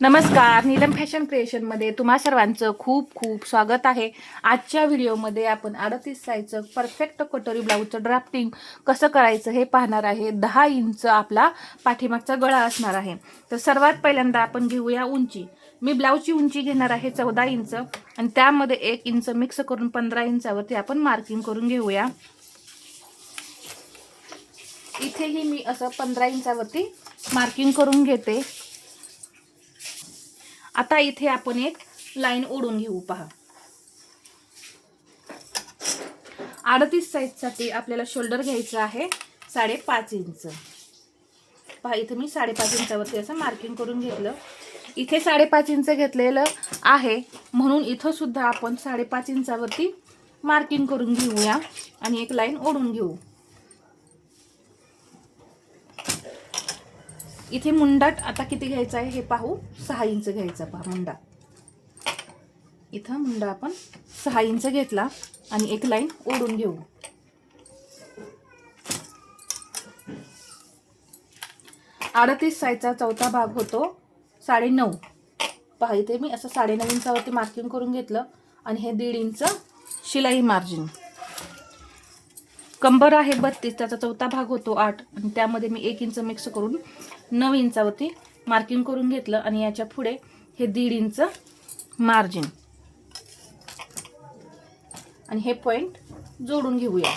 नमस्कार नीलम फॅशन क्रिएशनमध्ये तुम्हा सर्वांचं खूप खूप स्वागत आहे. आजच्या व्हिडिओमध्ये आपण अडतीस साईजचं परफेक्ट कटोरी ब्लाऊजचं ड्राफ्टिंग कसं करायचं हे पाहणार आहे. दहा इंच आपला पाठीमागचा गळा असणार आहे. तर सर्वात पहिल्यांदा आपण घेऊया उंची. मी ब्लाऊजची उंची घेणार आहे चौदा इंच आणि त्यामध्ये एक इंच मिक्स करून पंधरा इंचावरती आपण मार्किंग करून घेऊया. इथेही मी असं पंधरा इंचावरती मार्किंग करून घेते. आता इथे आपण एक लाईन ओढून घेऊ पहा. अडतीस साईजसाठी आपल्याला शोल्डर घ्यायचं आहे साडेपाच इंच पहा इथे मी साडेपाच इंचावरती असं मार्किंग करून घेतलं. इथे साडेपाच इंच घेतलेलं आहे म्हणून इथं सुद्धा आपण साडेपाच इंचावरती मार्किंग करून घेऊया आणि एक लाईन ओढून घेऊ. इथे मुंडाट आता किती घ्यायचा आहे हे पाहू. सहा इंच घ्यायचा पहा मुंडा. इथं मुंडा आपण सहा इंच घेतला आणि एक लाईन ओढून घेऊ. अडतीस साईजचा चौथा भाग होतो साडे नऊ. पहा इथे मी असं साडे नऊ इंचावरती मार्किंग करून घेतलं आणि हे दीड इंच शिलाई मार्जिन कंबर आहे बत्तीस त्याचा चौथा भाग होतो आठ. आणि त्यामध्ये मी एक इंच मिक्स करून नऊ इंचावरती मार्किंग करून घेतलं आणि याच्यापुढे हे दीड इंच मार्जिन आणि हे पॉइंट जोडून घेऊया.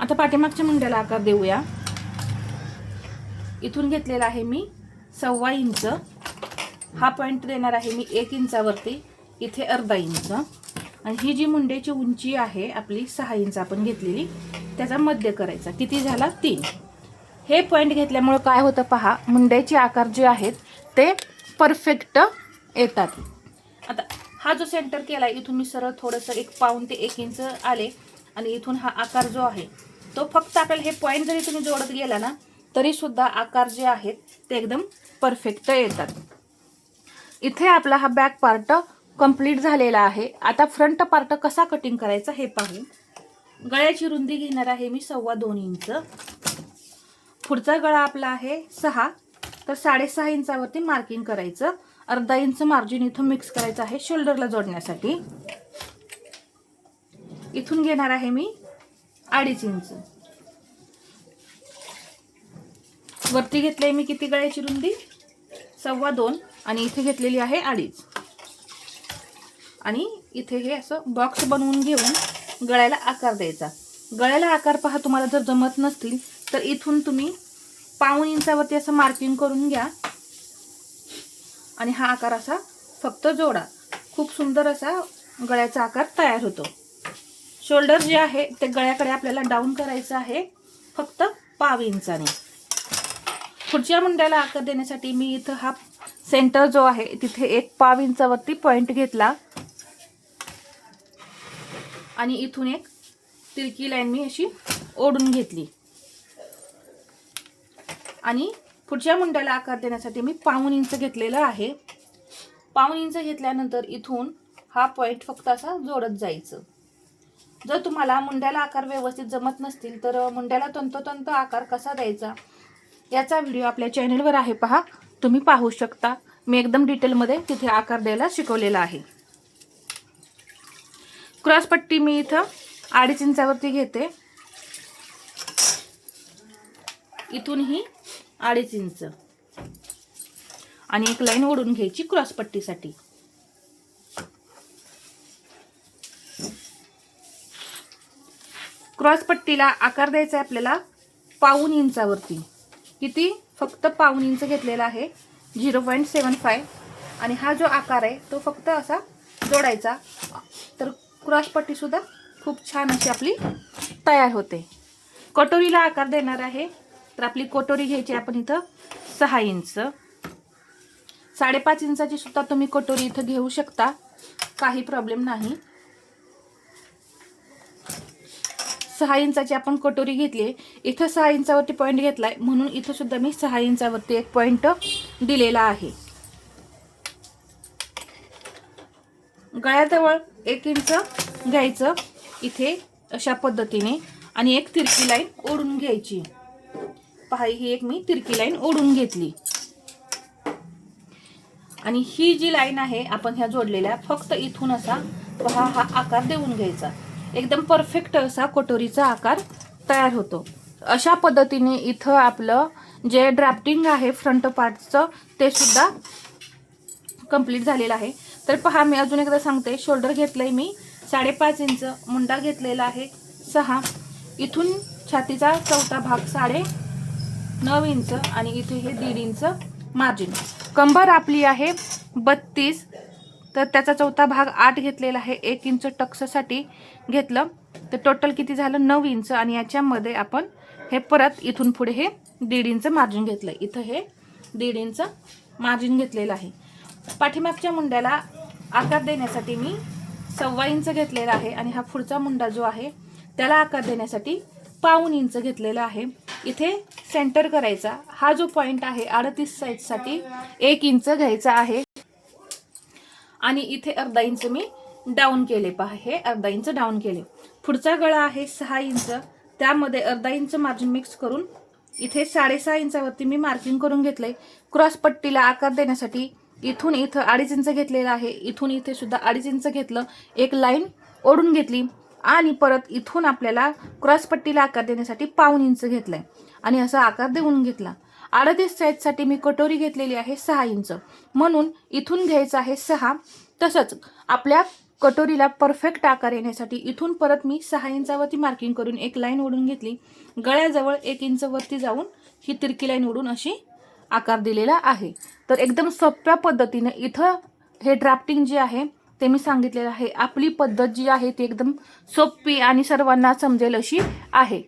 आता पाठीमागच्या मुंड्याला आकार देऊया. इथून घेतलेला आहे मी सव्वा इंच. हा पॉइंट देणार आहे मी एक इंचावरती. इथे अर्धा इंच. आणि ही जी मुंड्याची उंची आहे आपली सहा इंच आपण घेतलेली त्याचा मध्य करायचा. किती झाला? तीन. हे पॉईंट घेतल्यामुळं काय होतं पहा मुंड्याचे आकार जे आहेत ते परफेक्ट येतात. आता हा जो सेंटर केला इथून मी सरळ थोडंसं एक पाऊन ते एक इंच आले आणि इथून हा आकार जो आहे तो फक्त आपल्याला हे पॉईंट जरी तुम्ही जोडत गेला ना तरीसुद्धा आकार जे आहेत ते एकदम परफेक्ट येतात. इथे आपला हा बॅक पार्ट कंप्लीट झालेला आहे. आता फ्रंट पार्ट कसा कटिंग करायचा हे पाहू. गळ्याची रुंदी घेणार आहे मी सव्वा दोन इंच. पुढचा गळा आपला आहे सहा. तर साडेसहा इंचावरती मार्किंग करायचं. अर्धा इंच मार्जिन इथून मिक्स करायचं आहे शोल्डरला जोडण्यासाठी. इथून घेणार आहे मी अडीच इंच. वरती घेतलंय मी किती गळ्याची रुंदी? सव्वा दोन. आणि इथे घेतलेली आहे अडीच. आणि इथे हे असं बॉक्स बनवून घेऊन गळ्याला आकार द्यायचा. गळ्याला आकार पहा तुम्हाला जर जमत नसतील तर इथून तुम्ही पाऊन इंचावरती असं मार्किंग करून घ्या. आणि हा आकार असा फक्त जोडा. खूप सुंदर असा गळ्याचा आकार तयार होतो. शोल्डर जे आहे ते गळ्याकडे आपल्याला डाऊन करायचं आहे फक्त पाव इंचाने. पुढच्या मुंड्याला आकार देण्यासाठी मी इथं हा सेंटर जो आहे तिथे एक पाव इंचावरती पॉईंट घेतला. आणि इथून एक तिरकी लाईन मी अशी ओढून घेतली. आणि पुढच्या मुंड्याला आकार देण्यासाठी मी पाऊन इंच घेतलेलं आहे. पाऊन इंच घेतल्यानंतर इथून हा पॉईंट फक्त असा जोडत जायचं. जर तुम्हाला मुंड्याला आकार व्यवस्थित जमत नसतील तर मुंड्याला तंतोतंत आकार कसा द्यायचा याचा व्हिडिओ आपल्या चॅनलवर आहे पहा. तुम्ही पाहू शकता. मी एकदम डिटेलमध्ये तिथे आकार द्यायला शिकवलेला आहे. क्रॉसपट्टी मी इथं अडीच इंचावरती घेते. इथूनही अडीच इंच. आणि एक लाईन ओढून घ्यायची क्रॉसपट्टीसाठी क्रॉसपट्टीला आकार द्यायचा आहे आपल्याला पाऊन इंचावरती. किती? फक्त पाऊन इंच घेतलेला आहे. झिरो पॉईंट सेवन फाय आणि हा जो आकार आहे तो फक्त असा जोडायचा. तर क्रॉसपट्टीसुद्धा खूप छान अशी आपली तयार होते. कटोरीला आकार देणार आहे. तर आपली कटोरी घ्यायची आपण इथं सहा इंच. साडेपाच इंचाची सुद्धा तुम्ही कटोरी इथं घेऊ शकता. काही प्रॉब्लेम नाही. सहा इंचाची आपण कटोरी घेतली इथं सहा इंचावरती पॉईंट घेतलाय. म्हणून इथं सुद्धा मी सहा इंचावरती एक पॉईंट दिलेला आहे. गळ्याजवळ एक इंच घ्यायचं इथे अशा पद्धतीने. आणि एक तिरकी लाईन ओढून घ्यायची. पहा ही एक मी तिरकी लाईन ओढून घेतली. आणि ही जी लाईन आहे आपण ह्या जोडलेल्या फक्त इथून असा पहा हा आकार देऊन घ्यायचा. एकदम परफेक्ट असा कटोरीचा आकार तयार होतो. अशा पद्धतीने इथं आपलं जे ड्राफ्टिंग आहे फ्रंट पार्टचं ते सुद्धा कंप्लीट झालेलं आहे. तर पहा मी अजून एकदा सांगते. शोल्डर घेतलंय मी. साडेपाच इंच मुंडा घेतलेला आहे. सहा. इथून छातीचा चौथा भाग साडे नऊ इंच आणि इथे हे दीड इंच मार्जिन कंबर आपली आहे बत्तीस. तर त्याचा चौथा भाग आठ घेतलेला आहे. एक इंच टक्ससाठी घेतलं. तर टोटल किती झालं? नऊ इंच. आणि याच्यामध्ये आपण हे परत इथून पुढे हे दीड इंच मार्जिन घेतलं इथं हे दीड इंच मार्जिन घेतलेलं आहे. पाठीमागच्या मुंड्याला आकार देण्यासाठी मी सव्वा इंच घेतलेला आहे आणि हा पुढचा मुंडा जो आहे त्याला आकार देण्यासाठी पाऊन इंच घेतलेला आहे. इथे सेंटर करायचा. हा जो पॉइंट आहे अडतीस साईजसाठी एक इंच घ्यायचा आहे. आणि इथे अर्धा इंच मी डाऊन केले पहा. हे अर्धा इंच डाऊन केले. पुढचा गळा आहे सहा इंच. त्यामध्ये अर्धा इंच मार्जिन मिक्स करून इथे साडेसहा इंचावरती मी मार्किंग करून घेतले क्रॉस पट्टीला आकार देण्यासाठी इथून इथं अडीच इंच घेतलेलं आहे. इथून इथे सुद्धा अडीच इंच घेतलं. एक लाईन ओढून घेतली आणि परत इथून आपल्याला क्रॉसपट्टीला आकार देण्यासाठी पाऊन इंच घेतलाय. आणि असा आकार देऊन घेतला. अडतीस साईजसाठी मी कटोरी घेतलेली आहे सहा इंच. म्हणून इथून घ्यायचं आहे सहा. तसंच आपल्या कटोरीला परफेक्ट आकार येण्यासाठी इथून परत मी सहा इंचावरती मार्किंग करून एक लाईन ओढून घेतली. गळ्याजवळ एक इंचवरती जाऊन ही तिरकी लाईन ओढून अशी आकार दिलेला आहे. तर एकदम सोप्या पद्धतीने इथं हे ड्राफ्टिंग जे आहे ते मी सांगितलेलं आहे. आपली पद्धत जी आहे ती एकदम सोपी आणि सर्वांना समजेल अशी आहे.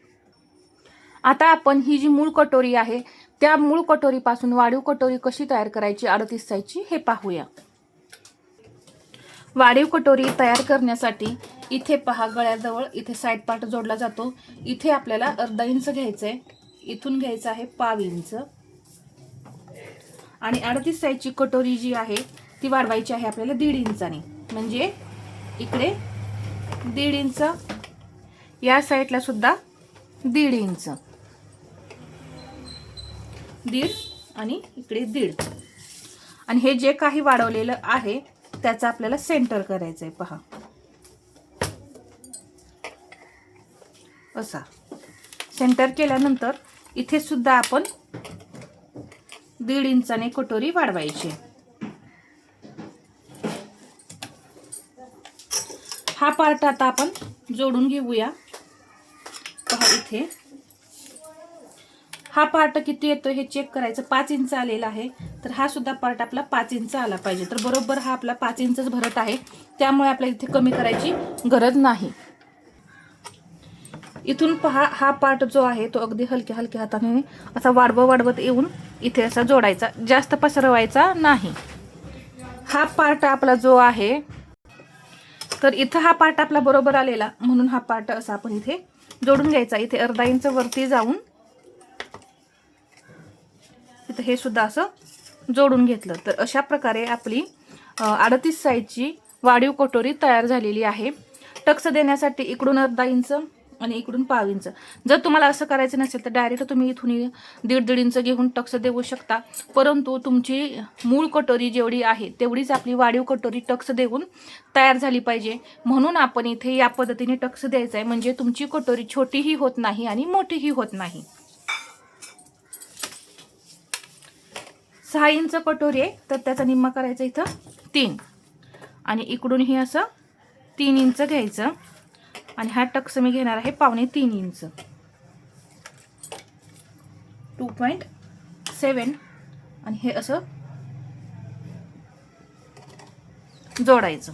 आता आपण ही जी मूळ कटोरी आहे त्या मूळ कटोरीपासून वाढीव कटोरी कशी तयार करायची अडतीस साईजची हे पाहूया. वाढीव कटोरी तयार करण्यासाठी इथे पहा गळ्याजवळ इथे साईड पार्ट जोडला जातो. इथे आपल्याला अर्धा इंच घ्यायचं आहे इथून घ्यायचं आहे पाव इंच. आणि अडतीस साईजची कटोरी जी आहे ती वाढवायची आहे आपल्याला दीड इंचाने. म्हणजे इकडे दीड इंच या साईडला सुद्धा दीड इंच. दीड आणि इकडे दीड. आणि हे जे काही वाढवलेलं आहे त्याचं आपल्याला सेंटर करायचं आहे पहा. असा. सेंटर केल्यानंतर इथे सुद्धा आपण दीड इंचाने कटोरी वाढवायची. हा पार्ट आता आपण जोडून घेऊया. पहा इथे. हा पार्ट किती येतो हे चेक करायचं. पाच इंच आलेला आहे. तर हा सुद्धा पार्ट आपला पाच इंच आला पाहिजे. तर बरोबर हा आपला पाच इंचच भरत आहे. त्यामुळे आपल्याला इथे कमी करायची गरज नाही. इथून पहा हा पार्ट जो आहे तो अगदी हलक्या हलक्या हाताने असा वाढवत वाढवत येऊन इथे असा जोडायचा जास्त पसरवायचा नाही. हा पार्ट आपला जो आहे तर इथं हा पार्ट आपला बरोबर आलेला. म्हणून हा पार्ट असा आपण इथे जोडून घ्यायचा. इथे अर्धा इंच वरती जाऊन इथं हे सुद्धा असं जोडून घेतलं. तर अशा प्रकारे आपली अडतीस साईजची वाढीव कटोरी तयार झालेली आहे. टक्स देण्यासाठी इकडून अर्धा इंच आणि इकडून पाव इंच जर तुम्हाला असं करायचं नसेल तर डायरेक्ट तुम्ही इथून दीड दीड इंच घेऊन टक्स देऊ शकता. परंतु तुमची मूळ कटोरी जेवढी आहे तेवढीच आपली वाढीव कटोरी टक्स देऊन तयार झाली पाहिजे. म्हणून आपण इथे या पद्धतीने टक्स द्यायचा आहे म्हणजे तुमची कटोरी छोटीही होत नाही आणि मोठीही होत नाही. सहा इंच कटोरी आहे तर त्याचा निम्मा करायचा इथं तीन. आणि इकडून हे असं तीन इंच घ्यायचं. आणि हा टक्स मी घेणार आहे पावणे तीन इंच. टू पॉईंट सेवन आणि हे असं जोडायचं.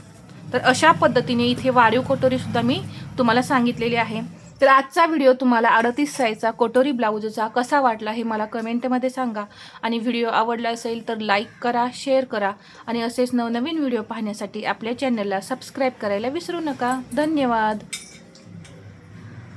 तर अशा पद्धतीने इथे वाढीव कटोरीसुद्धा मी तुम्हाला सांगितलेली आहे. तर आजचा व्हिडिओ तुम्हाला अडतीस साईजचा कटोरी ब्लाऊजचा कसा वाटला हे मला कमेंटमध्ये सांगा. आणि व्हिडिओ आवडला असेल तर लाईक करा शेअर करा. आणि असेच नवनवीन व्हिडिओ पाहण्यासाठी आपल्या चॅनलला सबस्क्राईब करायला विसरू नका. धन्यवाद.